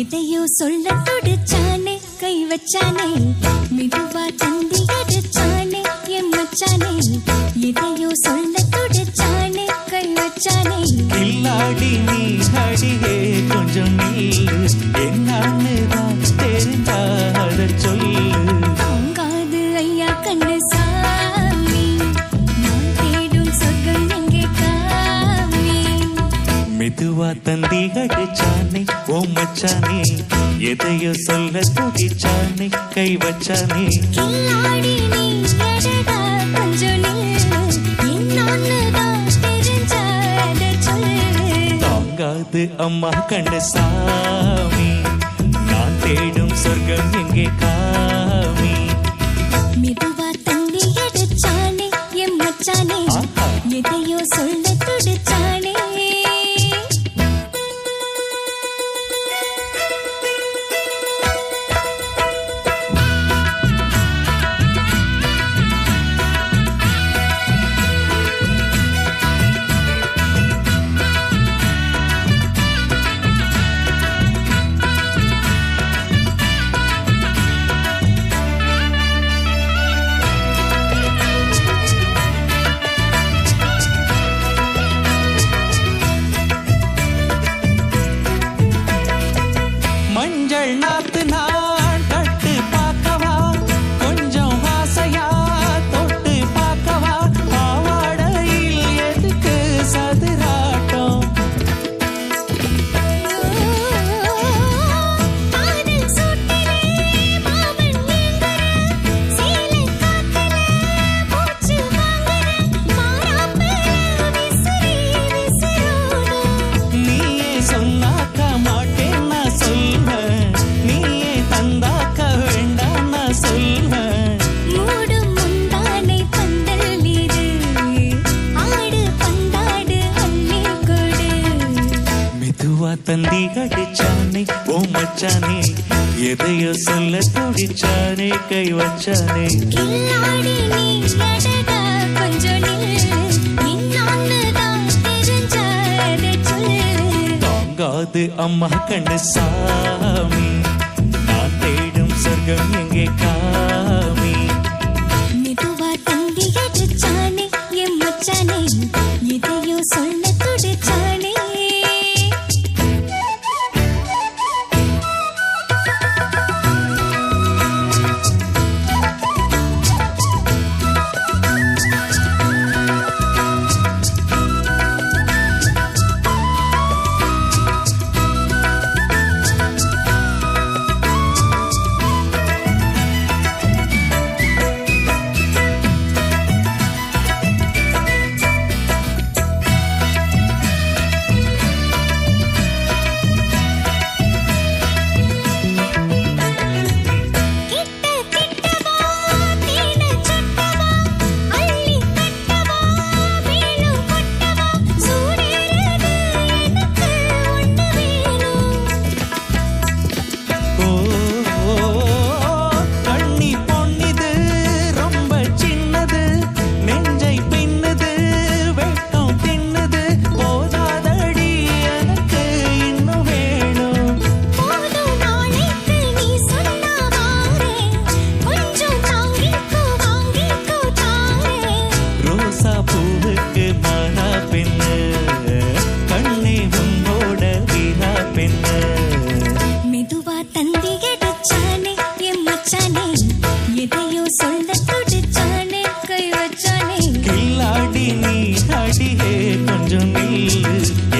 எதையோ சொல்ல துடிச்சானே கை வச்சானே மிதுவா தந்தி மெதுவா தந்தி அடிச்சானே ஓ மச்சானே எதையோ சொல்ல துடிச்சானே கை வச்சானே. தாங்காது அம்மா கண்ண சாமி நான் தேடும் சொர்க்கம் எங்கே கா தந்தி கடிச்சானே ஓ மச்சானே எதையோ சொல்ல துடிச்சானே கை வச்சானே. தாங்காது அம்மா கண்ணு சாமி நான் தேடும் சொர்க்கம் எங்கே கா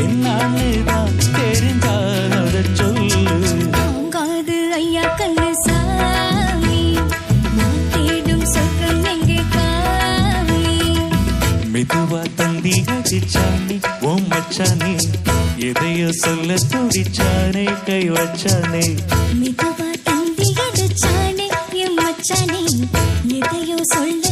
என்னாலே தான் தெரிஞ்சால் அதை சொல்லு தாங்காது ஐயா கல்லு சாமி தேடும் சொர்க்கம் எங்கே காவி மெதுவா தந்தி அடிச்சானி ஓ மச்சானே. எதையோ சொல்ல துடிச்சானே கை வச்சானே. மெதுவா தந்தி அடிச்சானே எம் மச்சானே. எதையோ சொல்ல